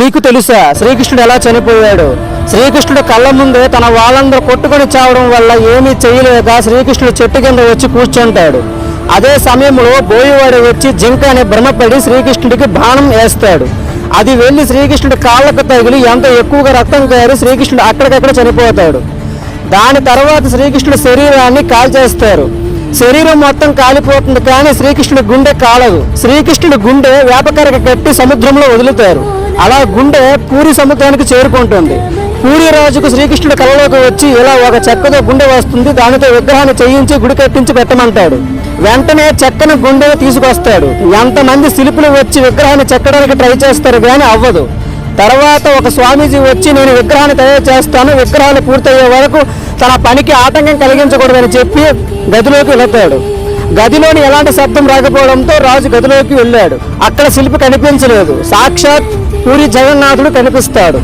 మీకు తెలుసా? శ్రీకృష్ణుడు ఎలా చనిపోయాడు? శ్రీకృష్ణుడు కళ్ళ ముందే తన వాళ్ళందరూ కొట్టుకొని చావడం వల్ల ఏమీ చేయలేక శ్రీకృష్ణుడు చెట్టు కింద వచ్చి కూర్చుంటాడు. అదే సమయంలో బోయివాడు వచ్చి జింక అనే భ్రమపడి శ్రీకృష్ణుడికి బాణం వేస్తాడు. అది వెళ్ళి శ్రీకృష్ణుడి కాళ్ళకు తగిలి ఎంత ఎక్కువగా రక్తం కారి శ్రీకృష్ణుడు అక్కడికక్కడ చనిపోతాడు. దాని తర్వాత శ్రీకృష్ణుడి శరీరాన్ని కాల్చేస్తారు. శరీరం మొత్తం కాలిపోతుంది కానీ శ్రీకృష్ణుడి గుండె కాలదు. శ్రీకృష్ణుడి గుండె వ్యాపకరక కట్టి సముద్రంలో వదులుతారు. అలా గుండె పూరి సముద్రానికి చేరుకుంటుంది. పూరి రాజుకు శ్రీకృష్ణుడు కలలోకి వచ్చి ఇలా ఒక చెక్కతో గుండె వస్తుంది. దానితో విగ్రహాన్ని చేయించి గుడి కట్టించి పెట్టమంటాడు. వెంటనే చెక్కని గుండె తీసుకొస్తాడు. ఎంతమంది శిల్పులు వచ్చి విగ్రహాన్ని చెక్కడానికి ట్రై చేస్తారు కానీ అవ్వదు. తర్వాత ఒక స్వామీజీ వచ్చి నేను విగ్రహాన్ని తయారు చేస్తాను. విగ్రహాలు పూర్తయ్యే వరకు తన పనికి ఆటంకం కలిగించకూడదని చెప్పి గదిలోకి వెళతాడు. గదిలోని ఎలాంటి శబ్దం రాకపోవడంతో రాజు గదిలోకి వెళ్ళాడు. అక్కడ శిల్పి కనిపించలేదు. సాక్షాత్ పూరి జగన్నాథుడు కనిపిస్తాడు.